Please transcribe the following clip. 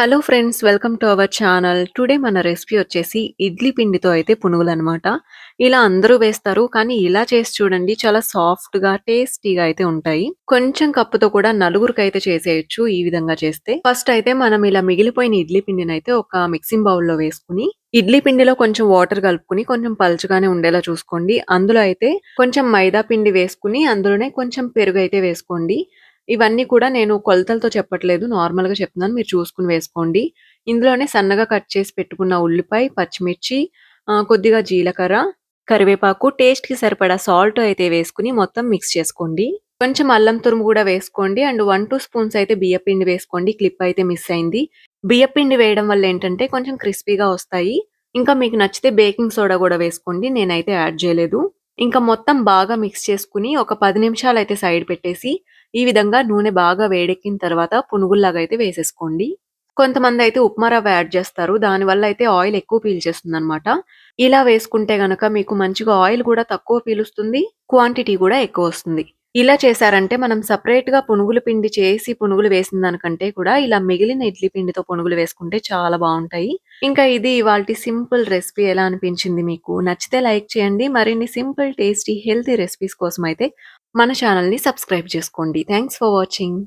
Hello friends welcome to our channel today మన recipe వచ్చేసి ఇడ్లీ పిండితో అయితే పునుగులు అనమాట ఇలా అందరూ వేస్తారు కానీ ఇలా చేసి చూడండి చాలా సాఫ్ట్గా టేస్టీగా అయితే ఉంటాయి. కొంచెం కప్పుతో కూడా నలుగురికి అయితే చేసేయచ్చు ఈ విధంగా చేస్తే. ఫస్ట్ అయితే మనం ఇలా మిగిలిపోయిన ఇడ్లీ పిండిని అయితే ఒక మిక్సింగ్ బౌల్లో వేసుకుని ఇడ్లీ పిండిలో కొంచెం వాటర్ కలుపుకుని కొంచెం పలుచగానే ఉండేలా చూసుకోండి. అందులో అయితే కొంచెం మైదా పిండి వేసుకుని అందులోనే కొంచెం పెరుగు అయితే వేసుకోండి. ఇవన్నీ కూడా నేను కొలతలతో చెప్పట్లేదు. నార్మల్‌గా చెప్తున్నాను. మీరు చూసుకొని వేసుకోండి. ఇందులోనే సన్నగా కట్ చేసి పెట్టుకున్న ఉల్లిపాయ, పచ్చిమిర్చి, కొద్దిగా జీలకర్ర, కరివేపాకు, టేస్ట్‌కి సరిపడా సాల్ట్ అయితే వేసుకుని మొత్తం మిక్స్ చేసుకోండి. కొంచెం అల్లం తురుము కూడా వేసుకోండి. అండ్ 1, 2 స్పూన్స్ అయితే బియ్యపిండి వేసుకోండి. క్లిప్ అయితే మిస్ అయింది. బియ్యపిండి వేయడం వల్ల ఏంటంటే కొంచెం క్రిస్పీగా వస్తాయి. ఇంకా మీకు నచ్చితే బేకింగ్ సోడా కూడా వేసుకోండి. నేనైతే యాడ్ చేయలేదు. ఇంకా మొత్తం బాగా మిక్స్ చేసుకొని ఒక పది నిమిషాలు అయితే సైడ్ పెట్టేసి ఈ విధంగా నూనె బాగా వేడెక్కిన తర్వాత పునుగుల్లాగా అయితే వేసేసుకోండి. కొంతమంది అయితే ఉప్మా రవ్వ యాడ్ చేస్తారు. దానివల్ల అయితే ఆయిల్ ఎక్కువ పీల్చేస్తుందనమాట. ఇలా వేసుకుంటే గనక మీకు మంచిగా ఆయిల్ కూడా తక్కువ పీలుస్తుంది. క్వాంటిటీ కూడా ఎక్కువ వస్తుంది. ఇలా చేశారంటే మనం సెపరేట్‌గా పునుగుల పిండి చేసి పునుగులు వేసిన దానికంటే కూడా ఇలా మిగిలిన ఇడ్లీ పిండితో పునుగులు వేసుకుంటే చాలా బావుంటాయి. ఇంకా ఇది ఇవాల్టి సింపుల్ రెసిపీ ఎలా అనిపించింది మీకు? నచ్చితే లైక్ చేయండి. మరిన్ని సింపుల్, టేస్టీ, హెల్తీ రెసిపీస్ కోసం అయితే మన ఛానల్‌ని సబ్స్క్రైబ్ చేసుకోండి. Thanks for watching.